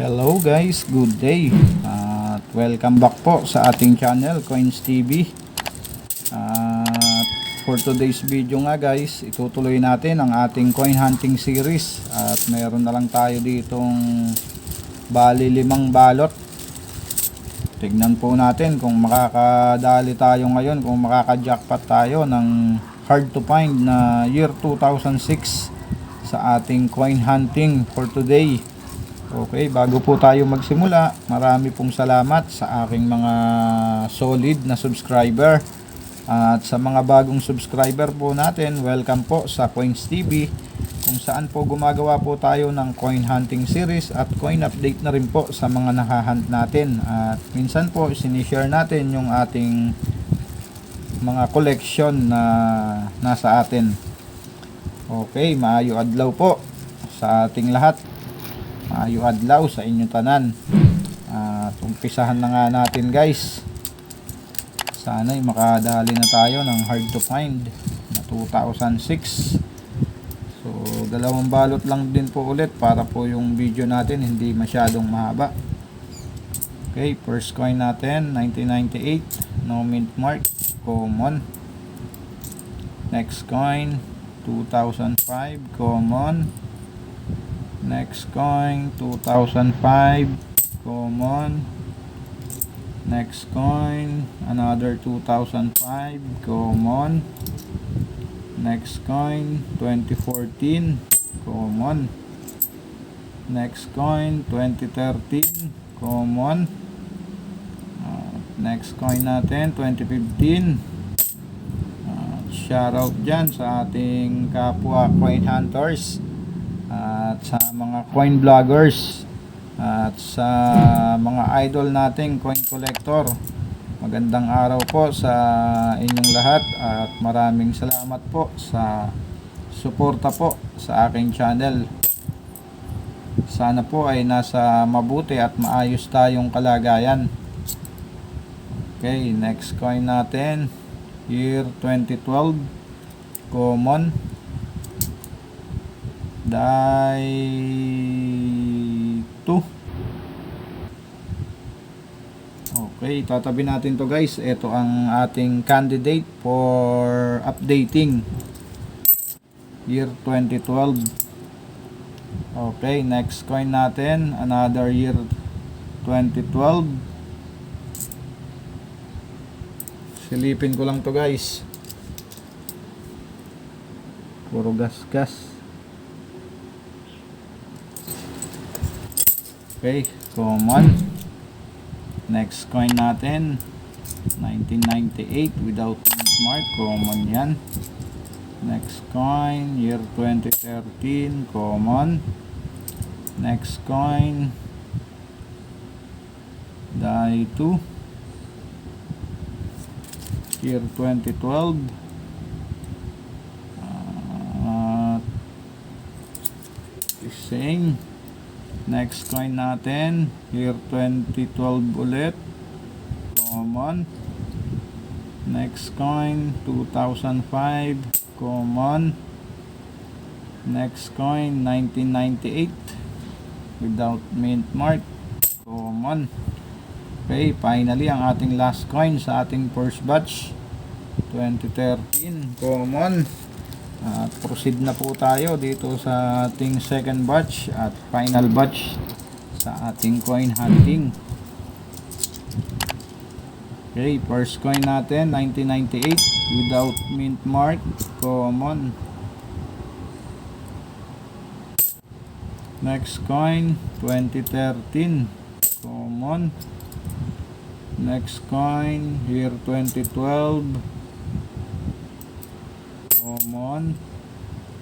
Hello guys, good day. At welcome back po sa ating channel Coins TV. At for today's video nga guys, itutuloy natin ang ating coin hunting series at meron na lang tayo ditong bali limang balot. Tignan po natin kung makakadali tayo ngayon, kung makaka-jackpot tayo ng hard to find na year 2006 sa ating coin hunting for today. Okay, bago po tayo magsimula, marami pong salamat sa aking mga solid na subscriber. At sa mga bagong subscriber po natin, welcome po sa Coins TV kung saan po gumagawa po tayo ng coin hunting series at coin update na rin po sa mga nakahunt natin. At minsan po sinishare natin yung ating mga collection na nasa atin. Okay, maayo adlaw po sa ating lahat. Maayo adlaw sa inyong tanan. At umpisahan na nga natin guys. Sana'y makadali na tayo ng hard to find na 2006. So, dalawang balot lang din po ulit para po yung video natin hindi masyadong mahaba. Okay, first coin natin, 1998, no mint mark, common. Next coin, 2005, common. Next coin, 2005, common. Next coin, another 2005, common. Next coin, 2014, common. Next coin, 2013, common. Uh, next coin natin, 2015. Uh, shoutout dyan sa ating kapwa coin hunters at sa mga coin vloggers at sa mga idol nating coin collector. Magandang araw po sa inyong lahat at maraming salamat po sa suporta po sa aking channel. Sana po ay nasa mabuti at maayos tayong kalagayan. Okay next coin natin. Year 2012 common die 2 okay tatabi natin to guys. Ito ang ating candidate for updating. Year 2012 okay next coin natin. Another year 2012 silipin ko lang to guys. Puro gas gas Okay, common. Next coin natin, 1998 without mark, common yan. Next coin, year 2013, common. Next coin, die 2, year 2012. Uh, same. Next coin natin, year 2012 ulit. Common. Next coin, 2005. Common. Next coin, 1998. Without mint mark. Common. Okay, finally, ang ating last coin sa ating first batch. 2013. Common. At proceed na po tayo dito sa ating second batch at final batch sa ating coin hunting. Okay, first coin natin 1998 without mint mark, common. Next coin 2013, common. Next coin year 2012 common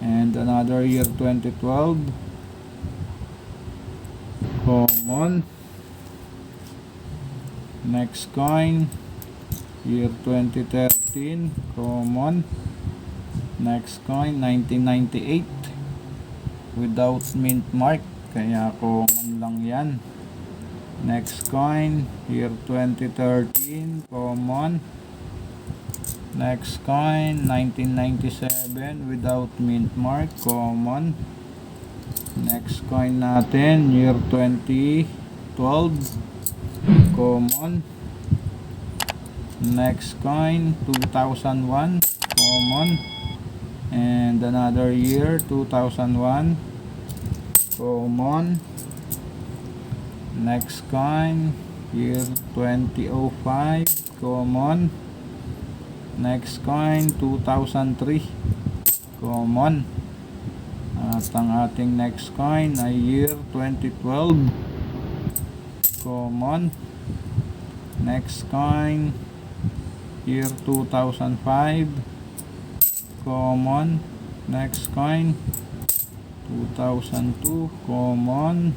and another year 2012 common next coin year 2013 common next coin 1998 without mint mark kaya common lang yan. Next coin year 2013 common Next coin, 1997 without mint mark, common. Next coin natin, year 2012. Common. Next coin, 2001. Common. And another year, 2001. Common. Next coin, year 2005. Common. Next coin, 2003. Common. At ang ating next coin ay year 2012. Common. Next coin, year 2005. Common. Next coin, 2002. Common.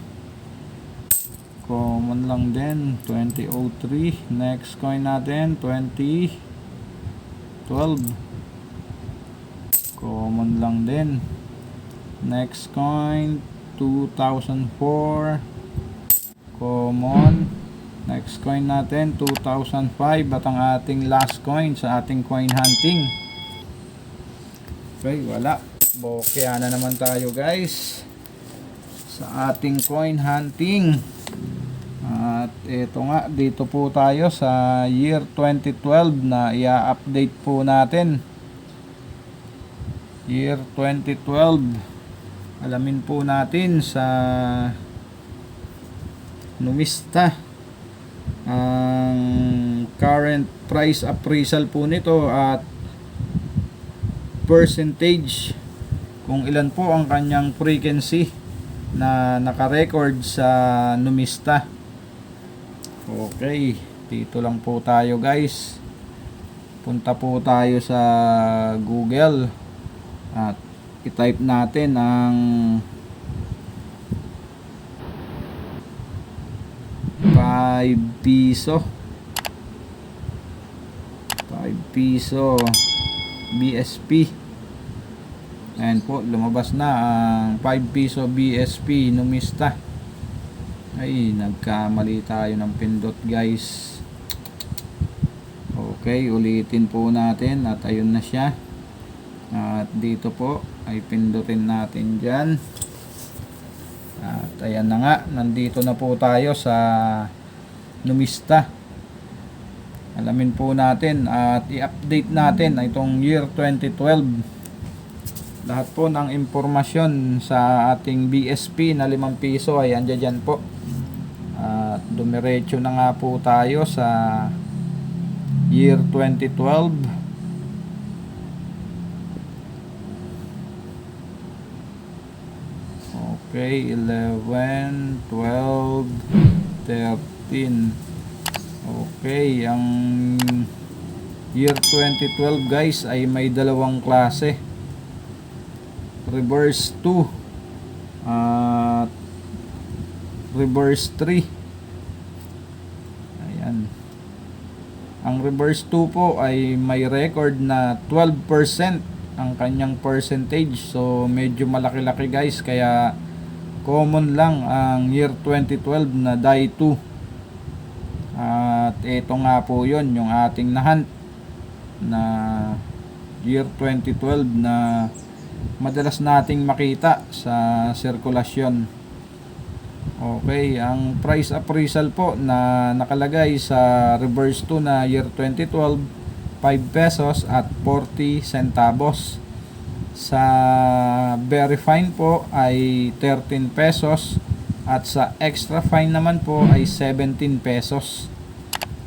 Common lang din, 2003. Next coin natin, 2012. Common lang din. Next coin, 2004. Common. Next coin natin, 2005. At ang ating last coin sa ating coin hunting. Okay, wala. Bokya na naman tayo guys. Sa ating coin hunting. Ito nga, dito po tayo sa year 2012 na i-update po natin. Year 2012 alamin po natin sa numista ang current price appraisal po nito at percentage kung ilan po ang kanyang frequency na naka-record sa numista okay dito lang po tayo guys. Punta po tayo sa google at i-type natin ang 5 piso. 5 piso BSP Ayan po, lumabas na ang 5 piso BSP numista. Ay, nagkamali tayo ng pindot guys. Okay, ulitin po natin at ayun na siya. At dito po ay pindutin natin dyan. At ayan na nga, nandito na po tayo sa numista. Alamin po natin at i-update natin itong year 2012. Lahat po ng impormasyon sa ating BSP na 5 piso ay andyan dyan po. At dumiretso na nga po tayo sa year 2012. Okay, 11, 12, 13. Okay, ang year 2012 guys ay may dalawang klase. Reverse 2 at reverse 3. Ayan. Ang reverse 2 po ay may record na 12% ang kanyang percentage. So medyo malaki-laki guys. Kaya common lang ang year 2012 na die 2 at ito nga po yon yung ating nahunt na year 2012 na madalas nating makita sa sirkulasyon okay ang price appraisal po na nakalagay sa reverse 2 na year 2012 5 pesos at 40 centavos sa very fine po ay 13 pesos at sa extra fine naman po ay 17 pesos.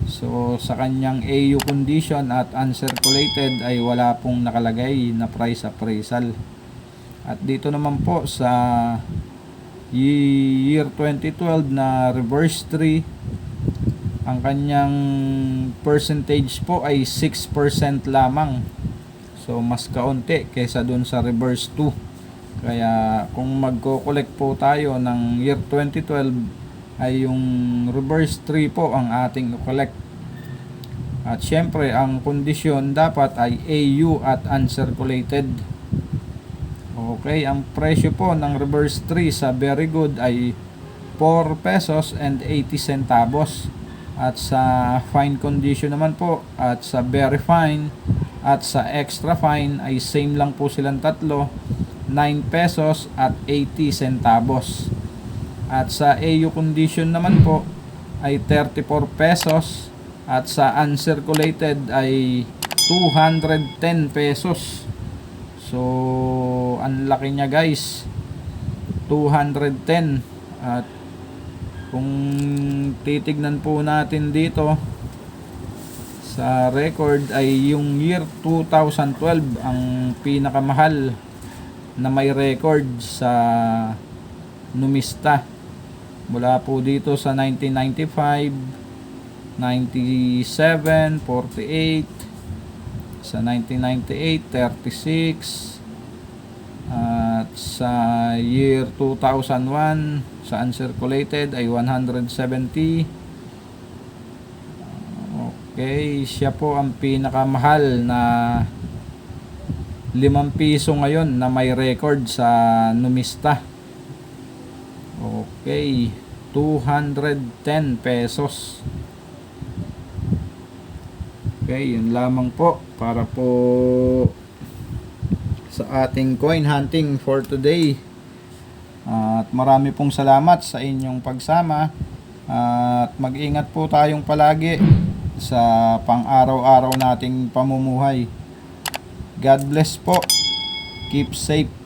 So sa kanyang AU condition at uncirculated ay wala pong nakalagay na price appraisal. At dito naman po sa year 2012 na reverse 3 ang kanyang percentage po ay 6% lamang. So mas kaunti kaysa dun sa reverse 2. Kaya kung magko-collect po tayo ng year 2012 ay yung reverse 3 po ang ating collect. At syempre ang kondisyon dapat ay AU at uncirculated. Okay, ang presyo po ng reverse 3 sa very good ay 4 pesos and 80 centavos. At sa fine condition naman po at sa very fine at sa extra fine ay same lang po silang tatlo pesos at 80 centavos. At sa AU condition naman po ay 34 pesos at sa uncirculated ay 210 pesos. So, ang laki niya guys. 210 at kung titignan po natin dito sa record ay yung year 2012 ang pinakamahal na may record sa numista mula po dito sa 1995 97 48 sa 1998 36 at sa year 2001 sa uncirculated ay 170 Okay, siya po ang pinakamahal na 5 piso ngayon na may record sa numista. Okay, 210 pesos. Okay, yun lamang po para po sa ating coin hunting for today. At marami pong salamat sa inyong pagsama. At mag-ingat po tayong palagi sa pang-araw-araw nating pamumuhay. God bless po. Keep safe.